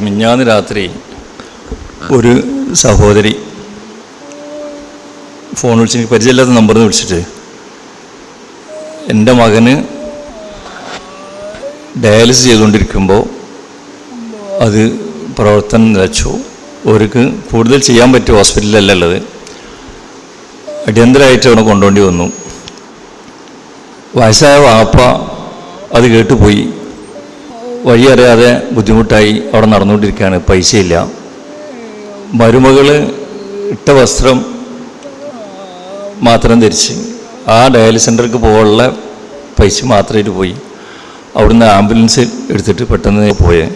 മിഞ്ഞാന്ന് രാത്രി ഒരു സഹോദരി ഫോൺ വിളിച്ച് എനിക്ക് പരിചയമില്ലാത്ത നിന്ന് വിളിച്ചിട്ട് എന്റെ മകന് ഡയാലിസിസ് ചെയ്തുകൊണ്ടിരിക്കുമ്പോൾ അത് പ്രവർത്തനം നിലച്ചു അവർക്ക് കൂടുതൽ ചെയ്യാൻ പറ്റിയ ഹോസ്പിറ്റലിലല്ല ഉള്ളത്. അടിയന്തരമായിട്ട് അവിടെ കൊണ്ടുപോണ്ടി വന്നു. വയസ്സായ വാപ്പ അത് കേട്ടുപോയി. വഴി അറിയാതെ ബുദ്ധിമുട്ടായി അവിടെ നടന്നുകൊണ്ടിരിക്കുകയാണ്. പൈസയില്ല. മരുമകൾ ഇട്ട വസ്ത്രം മാത്രം ധരിച്ച് ആ ഡയാലിസ് സെന്റർക്ക് പോകാനുള്ള പൈസ മാത്രമായിട്ട് പോയി. അവിടുന്ന് ആംബുലൻസ് എടുത്തിട്ട് പെട്ടെന്ന് പോയേ.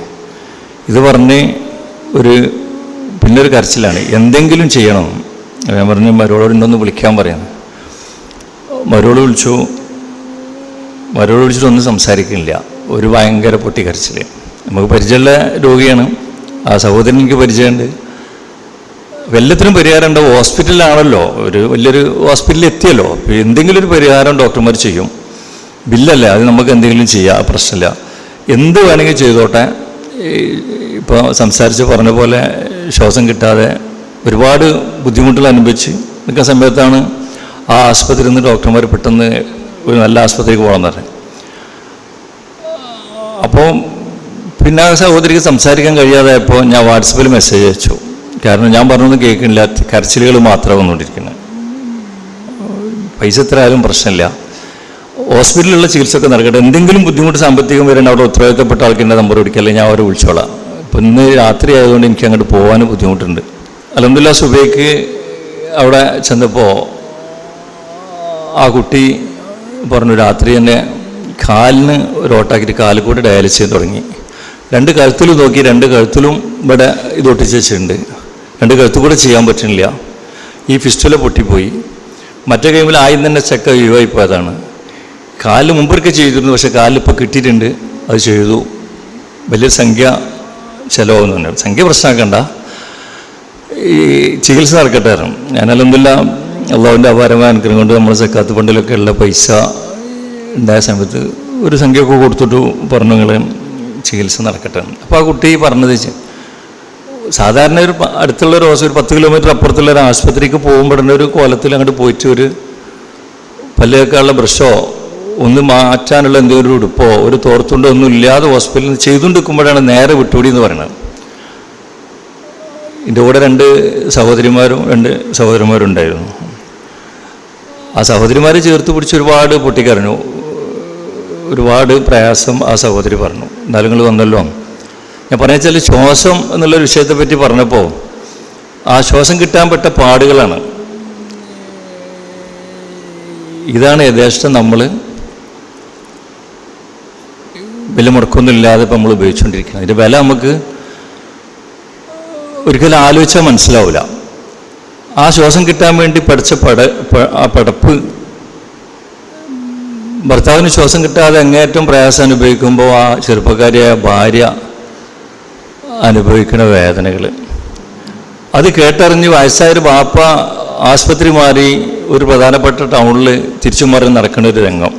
ഇത് പറഞ്ഞ് ഒരു പിന്നെ ഒരു കരച്ചിലാണ്. എന്തെങ്കിലും ചെയ്യണം. ഞാൻ പറഞ്ഞു മരോളോട് ഇന്നൊന്ന് വിളിക്കാൻ പറയാം മരോട് വിളിച്ചു മരോട് വിളിച്ചിട്ടൊന്നും സംസാരിക്കുന്നില്ല. ഒരു ഭയങ്കര പൊട്ടിക്കരച്ചിൽ നമുക്ക് പരിചയമുള്ള രോഗിയാണ്. ആ സഹോദരൻ എനിക്ക് പരിചയമുണ്ട്. എല്ലാത്തിനും പരിഹാരമുണ്ട് ഹോസ്പിറ്റലിലാണല്ലോ. ഒരു വലിയൊരു ഹോസ്പിറ്റലിൽ എത്തിയല്ലോ എന്തെങ്കിലും ഒരു പരിഹാരം ഡോക്ടർമാർ ചെയ്യും. ബില്ലല്ല. അത് നമുക്ക് എന്തെങ്കിലും ചെയ്യാം. പ്രശ്നമില്ല. എന്ത് വേണമെങ്കിൽ ചെയ്തോട്ടെ. ഇപ്പോൾ സംസാരിച്ച് പറഞ്ഞ പോലെ ശ്വാസം കിട്ടാതെ ഒരുപാട് ബുദ്ധിമുട്ടുകൾ അനുഭവിച്ച് നിൽക്കുന്ന സമയത്താണ് ആ ആസ്പത്രിയിൽ നിന്ന് ഡോക്ടർമാർ പെട്ടെന്ന് ഒരു നല്ല ആസ്പത്രിക്ക് പോകണം എന്ന് പറഞ്ഞു. അപ്പോൾ പിന്നെ സഹോദരിക്ക് സംസാരിക്കാൻ കഴിയാതായപ്പോൾ ഞാൻ വാട്സപ്പിൽ മെസ്സേജ് അയച്ചു. കാരണം ഞാൻ പറഞ്ഞൊന്നും കേൾക്കുന്നില്ല. കരച്ചിലുകൾ മാത്രം വന്നുകൊണ്ടിരിക്കുന്നത്. പൈസ എത്ര ആയാലും പ്രശ്നമില്ല. ഹോസ്പിറ്റലിലുള്ള ചികിത്സയൊക്കെ നടക്കട്ടെ എന്തെങ്കിലും ബുദ്ധിമുട്ട് സാമ്പത്തികം വരേണ്ട അവിടെ ഉത്തരവാദിത്തപ്പെട്ട ആൾക്കിന്റെ നമ്പർ പിടിക്കല്ലേ ഞാൻ അവരെ വിളിച്ചോളാം. ഇപ്പം ഇന്ന് രാത്രി ആയതുകൊണ്ട് എനിക്ക് അങ്ങോട്ട് പോകാനും ബുദ്ധിമുട്ടുണ്ട്. അലഹമില്ല സുബൈക്ക് അവിടെ ചെന്നപ്പോൾ ആ കുട്ടി പറഞ്ഞു രാത്രി തന്നെ കാലിന് ഒരു ഓട്ടാക്കിയിട്ട് കാലിൽ കൂടെ ഡയാലിസ് ചെയ്ത് തുടങ്ങി. രണ്ട് കഴുത്തിലും നോക്കി രണ്ട് കഴുത്തിലും ഇവിടെ ഇത് ഒട്ടിച്ച് വെച്ചിട്ടുണ്ട്. രണ്ട് കഴുത്തു കൂടെ ചെയ്യാൻ പറ്റുന്നില്ല. ഈ ഫിസ്റ്റുല പൊട്ടിപ്പോയി. മറ്റേ കൈമിൽ ആദ്യം തന്നെ ചെക്ക ഒഴിവായി പോയതാണ്. കാലിൽ മുമ്പൊക്കെ ചെയ്തിരുന്നു പക്ഷേ കാലിപ്പോൾ കിട്ടിയിട്ടുണ്ട്. അത് ചെയ്തു. വലിയ സംഖ്യ ചിലവാകുന്നുണ്ട് സംഖ്യ പ്രശ്നമാക്കണ്ട. ഈ ചികിത്സ നടക്കട്ടായിരുന്നു ഞാൻ അള്ളാഹുവിന്റെ അപാരമായ അനുഗ്രഹം കൊണ്ട് നമ്മൾ സക്കാത്ത് ഫണ്ടിലൊക്കെ ഉള്ള പൈസ ഉണ്ടായ സമയത്ത് ഒരു സംഖ്യയൊക്കെ കൊടുത്തിട്ട് പറഞ്ഞു നിങ്ങൾ ചികിത്സ നടക്കട്ടെ അപ്പോൾ ആ കുട്ടി പറഞ്ഞത് സാധാരണ ഒരു അടുത്തുള്ള ഒരു ഹോസ്പിറ്റൽ പത്ത് കിലോമീറ്റർ അപ്പുറത്തുള്ള ഒരു ആശുപത്രിക്ക് പോകുമ്പോഴേ ഒരു കോലത്തിൽ അങ്ങോട്ട് പോയിട്ട് ഒരു പല്ലേക്കാനുള്ള ബ്രഷോ ഒന്ന് മാറ്റാനുള്ള എന്തെങ്കിലും ഒരു ഉടുപ്പോ ഒരു തോർത്തുണ്ടോ ഒന്നും ഇല്ലാതെ ഹോസ്പിറ്റലിൽ ചെയ്തുകൊണ്ടിരിക്കുമ്പോഴാണ് നേരെ വിട്ടുപിടി എന്ന് പറയുന്നത്. എന്റെ കൂടെ രണ്ട് സഹോദരിമാരും രണ്ട് സഹോദരന്മാരും ഉണ്ടായിരുന്നു ആ സഹോദരിമാരെ ചേർത്ത് പിടിച്ച് ഒരുപാട് പൊട്ടിക്കറിഞ്ഞു ഒരുപാട് പ്രയാസം ആ സഹോദരി പറഞ്ഞു. എന്നാലും നിങ്ങൾ വന്നല്ലോ. ഞാൻ പറഞ്ഞ വെച്ചാൽ ശ്വാസം എന്നുള്ളൊരു വിഷയത്തെ പറ്റി പറഞ്ഞപ്പോൾ ആ ശ്വാസം കിട്ടാൻ പെട്ട പാടുകളാണ്. ഇതാണ് യഥേഷ്ടം നമ്മൾ വില മുടക്കൊന്നുമില്ലാതെ ഇപ്പം നമ്മൾ ഉപയോഗിച്ചുകൊണ്ടിരിക്കുന്നത് അതിന്റെ വില നമുക്ക് ഒരിക്കലും ആലോചിച്ചാൽ മനസ്സിലാവില്ല ആ ശ്വാസം കിട്ടാൻ വേണ്ടി പഠിച്ച പട പടപ്പ്. ഭർത്താവിന് ശ്വാസം കിട്ടാതെ അങ്ങേറ്റം പ്രയാസം അനുഭവിക്കുമ്പോൾ ആ ചെറുപ്പക്കാരിയായ ഭാര്യ അനുഭവിക്കുന്ന വേദനകൾ. അത് കേട്ടറിഞ്ഞ് വയസ്സായൊരു ബാപ്പ ആശുപത്രി മാറി ഒരു പ്രധാനപ്പെട്ട ടൗണിൽ തിരിച്ചു മാറി നടക്കുന്ന ഒരു രംഗം.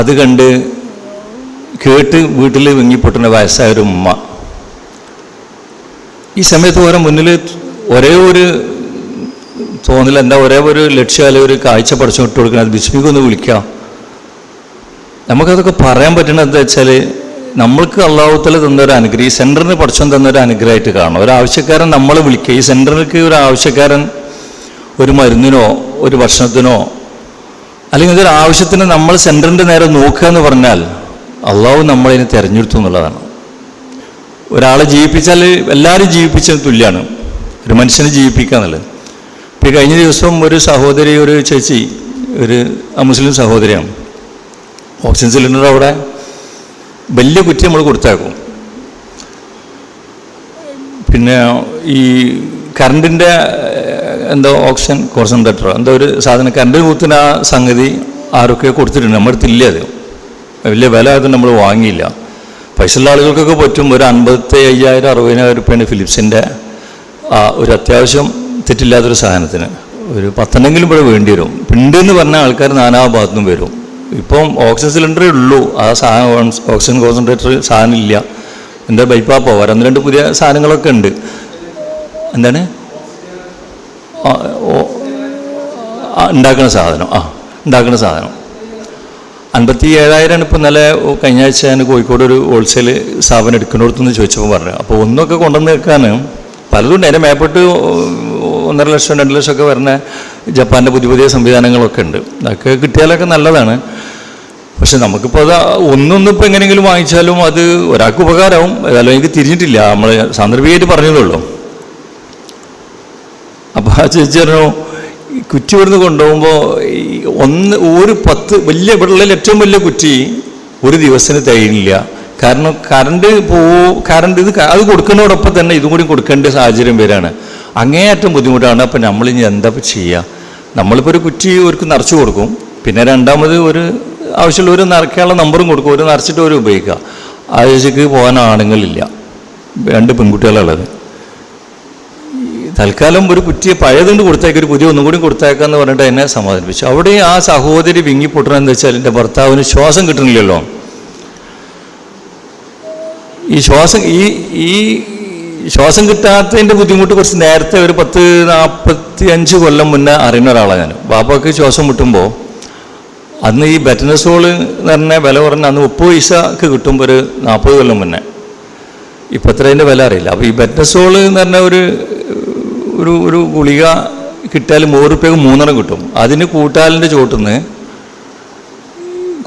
അത് കണ്ട് കേട്ട് വീട്ടിൽ വിങ്ങിപ്പൊട്ടുന്ന വയസ്സായൊരു ഉമ്മ. ഈ സമയത്ത് ഓരോ മുന്നിൽ ഒരേ ഒരു തോന്നൽ എന്താ ഒരേ ഒരു ലക്ഷ്യം അല്ലെങ്കിൽ ഒരു കാഴ്ച പഠിച്ചു വിട്ട് കൊടുക്കണം അത് ബിസ്മിക്കൊന്ന് വിളിക്കാം. നമുക്കതൊക്കെ പറയാൻ പറ്റണത് എന്താ വെച്ചാൽ നമ്മൾക്ക് അള്ളാഹുത്തല തന്നൊരു അനുഗ്രഹം ഈ സെന്ററിന് പഠിച്ചോൻ തന്നൊരു അനുഗ്രഹമായിട്ട് കാണണം. ഒരു ആവശ്യക്കാരൻ നമ്മളെ വിളിക്കുക. ഈ സെന്ററിലേക്ക് ഒരു ആവശ്യക്കാരൻ ഒരു മരുന്നിനോ ഒരു ഭക്ഷണത്തിനോ അല്ലെങ്കിൽ ഇതൊരു ആവശ്യത്തിന് നമ്മൾ സെന്ററിന്റെ നേരെ നോക്കുക എന്ന് പറഞ്ഞാൽ അള്ളാഹു നമ്മളതിനെ തിരഞ്ഞെടുത്തു എന്നുള്ളതാണ്. ഒരാളെ ജീവിപ്പിച്ചാൽ എല്ലാവരും ജീവിപ്പിച്ചത് തുല്യമാണ് ഒരു മനുഷ്യനെ ജീവിപ്പിക്കുക എന്നുള്ളത്. ഇപ്പോൾ കഴിഞ്ഞ ദിവസം ഒരു സഹോദരി ഒരു ചേച്ചി ഒരു മുസ്ലിം സഹോദരിയാണ്. ഓക്സിജൻ സിലിണ്ടർ അവിടെ വലിയ കുറ്റി നമ്മൾ കൊടുത്തേക്കും. പിന്നെ ഈ കറണ്ടിന്റെ എന്തോ ഓക്സിജൻ കോൺസെൻട്രേറ്റർ എന്തോ ഒരു സാധനം കറണ്ട് കൂത്തിന് ആ സംഗതി ആരൊക്കെ കൊടുത്തിട്ടുണ്ട്? നമ്മുടെ അടുത്തില്ല അത്. വലിയ വില ആയതുകൊണ്ട് നമ്മൾ വാങ്ങിയില്ല. പൈസ ഉള്ള ആളുകൾക്കൊക്കെ പറ്റും. ഒരു അൻപത്തി അയ്യായിരം അറുപതിനായിരം റുപ്യാണ് ഫിലിപ്സിന്റെ ഒരു അത്യാവശ്യം തെറ്റില്ലാത്തൊരു സാധനത്തിന്. ഒരു പത്തെണ്ണെങ്കിലും ഇവിടെ വേണ്ടി വരും. പിണ്ട് എന്ന് പറഞ്ഞ ആൾക്കാർ നാനാ ഭാഗത്തുനിന്നും വരും. ഇപ്പം ഓക്സിജൻ സിലിണ്ടറേ ഉള്ളൂ. ആ സാധനം ഓക്സിജൻ കോൺസെൻട്രേറ്റർ സാധനം ഇല്ല. എന്താ ബൈപ്പാപ്പോ ഒന്ന് രണ്ട് പുതിയ സാധനങ്ങളൊക്കെ ഉണ്ട്. എന്താണ്? ഉണ്ടാക്കുന്ന സാധനം. ആ ഉണ്ടാക്കുന്ന സാധനം. അൻപത്തി ഏഴായിരമാണ് ഇപ്പോൾ ഇന്നലെ കഴിഞ്ഞ ആഴ്ച ഞാൻ കോഴിക്കോട് ഒരു ഹോൾസെയിൽ സ്ഥാപനം എടുക്കുന്നിടത്തുനിന്ന് ചോദിച്ചപ്പോൾ പറഞ്ഞു. അപ്പോൾ ഒന്നൊക്കെ കൊണ്ടുവന്ന് വെക്കാൻ പലതും ഉണ്ട് അതിന്റെ മേപ്പെട്ട് ഒന്നര ലക്ഷം രണ്ട് ലക്ഷം ഒക്കെ വരുന്ന ജപ്പാന്റെ പുതിയ പുതിയ സംവിധാനങ്ങളൊക്കെ ഉണ്ട്. അതൊക്കെ കിട്ടിയാലൊക്കെ നല്ലതാണ്. പക്ഷെ നമുക്കിപ്പോൾ അത് ഒന്നൊന്നും ഇപ്പോൾ എങ്ങനെയെങ്കിലും വാങ്ങിച്ചാലും അത് ഒരാൾക്ക് ഉപകാരമാവും. ഏതായാലും എനിക്ക് തിരിഞ്ഞിട്ടില്ല. നമ്മൾ സാന്ദർഭികമായിട്ട് പറഞ്ഞതുള്ളൂ അപ്പോൾ ആ ചേച്ചി പറഞ്ഞു കുറ്റി ഇവിടുന്ന് കൊണ്ടുപോകുമ്പോൾ ഒന്ന് ഒരു പത്ത് വലിയ ഇവിടെയുള്ള ഏറ്റവും വലിയ കുറ്റി ഒരു ദിവസത്തിന് തികയില്ല കാരണം കറണ്ട് പോ കറണ്ട് ഇത് അത് കൊടുക്കുന്നതോടൊപ്പം തന്നെ ഇതും കൂടി കൊടുക്കേണ്ട സാഹചര്യം വരികയാണ്. അങ്ങേയറ്റം ബുദ്ധിമുട്ടാണ്. അപ്പം നമ്മളിനി എന്താ ഇപ്പം ചെയ്യുക നമ്മളിപ്പോൾ ഒരു കുറ്റി ഒരുക്ക് നിറച്ച് കൊടുക്കും. പിന്നെ രണ്ടാമത് ഒരു ആവശ്യമുള്ള ഒരു നിറയ്ക്കാനുള്ള നമ്പറും കൊടുക്കും. ഒരു നിറച്ചിട്ട് ഒരു ഉപയോഗിക്കുക. ആ ചേച്ചിക്ക് പോകാൻ ആണുങ്ങളില്ല. രണ്ട് പെൺകുട്ടികളുള്ളത് തൽക്കാലം ഒരു കുറ്റിയെ പഴയതുകൊണ്ട് കൊടുത്തേക്ക് ഒരു പുതിയ ഒന്നും കൂടി കൊടുത്തേക്കാന്ന് പറഞ്ഞിട്ട് എന്നെ സമാധാനിപ്പിച്ചു അവിടെ ആ സഹോദരി വിങ്ങി പൊട്ടണമെന്ന് വെച്ചാൽ എന്റെ ഭർത്താവിന് ശ്വാസം കിട്ടണില്ലല്ലോ. ഈ ശ്വാസം ഈ ഈ ശ്വാസം കിട്ടാത്തതിന്റെ ബുദ്ധിമുട്ട് കുറച്ച് നേരത്തെ ഒരു പത്ത് നാൽപ്പത്തി അഞ്ച് കൊല്ലം മുന്നേ അറിയുന്ന ഒരാളാണ് ഞാൻ. ബാപ്പാക്ക് ശ്വാസം മുട്ടുമ്പോൾ അന്ന് ഈ ബെറ്റനസോൾ എന്ന് പറഞ്ഞ വില പറഞ്ഞ അന്ന് മുപ്പത് പൈസക്ക് കിട്ടുമ്പോൾ ഒരു നാൽപ്പത് കൊല്ലം മുന്നേ. ഇപ്പം അതിന്റെ വില അറിയില്ല. അപ്പോൾ ഈ ബെറ്റനസോൾ എന്ന് പറഞ്ഞ ഒരു ഒരു ഒരു ഗുളിക കിട്ടിയാൽ മൂന്ന് റുപ്യക്ക് മൂന്നെണ്ണം കിട്ടും. അതിന് കൂട്ടാലിന്റെ ചോട്ടുനിന്ന്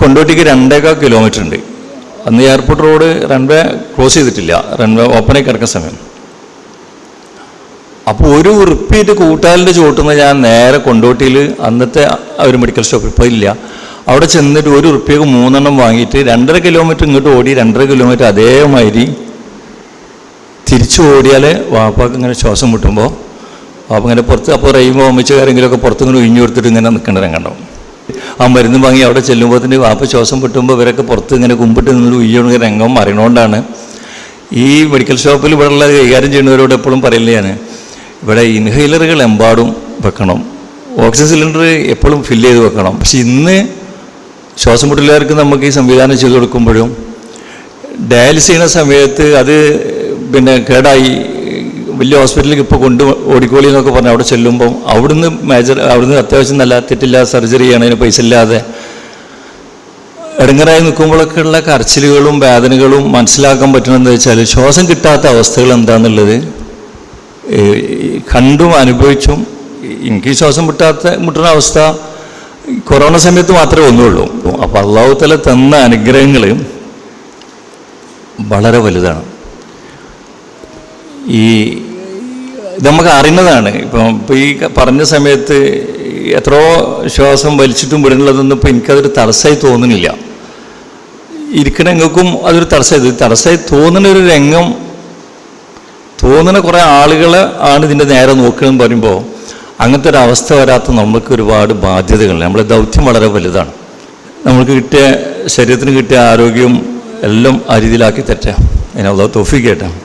കൊണ്ടോട്ടിക്ക് രണ്ടേക്കാൾ കിലോമീറ്റർ ഉണ്ട്. അന്ന് എയർപോർട്ട് റോഡ് റൺവേ ക്ലോസ് ചെയ്തിട്ടില്ല. റൺവേ ഓപ്പണായി കിടക്കുന്ന സമയം. അപ്പോൾ ഒരു റിപ്പീറ്റ് കൂട്ടാലിന്റെ ചോട്ടുനിന്ന് ഞാൻ നേരെ കൊണ്ടോട്ടിയിൽ അന്നത്തെ ഒരു മെഡിക്കൽ ഷോപ്പ് ഇപ്പോൾ ഇല്ല അവിടെ ചെന്നിട്ട് ഒരു ഉറുപ്പിക്ക് മൂന്നെണ്ണം വാങ്ങിയിട്ട് രണ്ടര കിലോമീറ്റർ ഇങ്ങോട്ട് ഓടി രണ്ടര കിലോമീറ്റർ അതേമാതിരി തിരിച്ചു ഓടിയാൽ വാപ്പാക്ക് ഇങ്ങനെ ശ്വാസം മുട്ടുമ്പോൾ വാപ്പ അങ്ങനെ പുറത്ത് അപ്പോൾ റെയിമോ അമ്മച്ചുകാരെങ്കിലുമൊക്കെ പുറത്ത് ഇങ്ങനെ ഒഴിഞ്ഞു കൊടുത്തിട്ട് ഇങ്ങനെ നിൽക്കേണ്ട കണ്ടോ? ആ മരുന്ന് വാങ്ങി അവിടെ ചെല്ലുമ്പോൾ തന്നെ വാപ്പ ശ്വാസം പൊട്ടുമ്പോൾ ഇവരൊക്കെ പുറത്ത് ഇങ്ങനെ കുമ്പിട്ട് നിന്ന് ഉയ്യണ രംഗം അറിയണോണ്ടാണ് ഈ മെഡിക്കൽ ഷോപ്പിൽ ഇവിടെയുള്ള കൈകാര്യം ചെയ്യുന്നവരോട് എപ്പോഴും പറയില്ല ഇവിടെ ഇൻഹെയിലറുകൾ എമ്പാടും വെക്കണം. ഓക്സിജൻ സിലിണ്ടർ എപ്പോഴും ഫില്ല് ചെയ്ത് വെക്കണം. പക്ഷെ ഇന്ന് ശ്വാസം മുട്ടലുകാർക്ക് നമുക്ക് ഈ സംവിധാനം ചെയ്ത് കൊടുക്കുമ്പോഴും ഡയാലിസ് ചെയ്യുന്ന സമയത്ത് അത് പിന്നെ കേടായി വലിയ ഹോസ്പിറ്റലിലേക്ക് ഇപ്പോൾ കൊണ്ട് ഓടിക്കോളി എന്നൊക്കെ പറഞ്ഞ് അവിടെ ചെല്ലുമ്പോൾ അവിടുന്ന് മേജർ അവിടുന്ന് അത്യാവശ്യം നല്ല തെറ്റില്ല സർജറി ചെയ്യണതിന് പൈസ ഇല്ലാതെ. ഇടങ്ങറായി നിൽക്കുമ്പോഴൊക്കെ ഉള്ള കരച്ചിലുകളും വേദനകളും മനസ്സിലാക്കാൻ പറ്റണമെന്ന് വെച്ചാൽ ശ്വാസം കിട്ടാത്ത അവസ്ഥകൾ എന്താണെന്നുള്ളത് കണ്ടും അനുഭവിച്ചും എനിക്ക് ശ്വാസം മുട്ടാത്ത മുട്ടുന്ന അവസ്ഥ കൊറോണ സമയത്ത് മാത്രമേ ഒന്നുള്ളൂ അപ്പോൾ അള്ളാഹു തല തന്ന അനുഗ്രഹങ്ങൾ വളരെ വലുതാണ്. ഈ ഇത് നമുക്ക് അറിയുന്നതാണ്. ഇപ്പം ഇപ്പം ഈ പറഞ്ഞ സമയത്ത് എത്രയോ ശ്വാസം വലിച്ചിട്ടും വിടുന്നുള്ളതൊന്നും ഇപ്പം എനിക്കതൊരു തടസ്സമായി തോന്നുന്നില്ല. ഇരിക്കണ രംഗക്കും അതൊരു തടസ്സമായി തടസ്സമായി തോന്നുന്ന ഒരു രംഗം തോന്നുന്ന കുറേ ആളുകൾ ആണ് ഇതിന്റെ നേരെ നോക്കുകയെന്ന് പറയുമ്പോൾ അങ്ങനത്തെ ഒരു അവസ്ഥ വരാത്ത നമുക്ക് ഒരുപാട് ബാധ്യതകൾ നമ്മളെ ദൗത്യം വളരെ വലുതാണ്. നമുക്ക് കിട്ടിയ ശരീരത്തിന് കിട്ടിയ ആരോഗ്യവും എല്ലാം ആ രീതിയിലാക്കി തെറ്റാം. അതിനുള്ള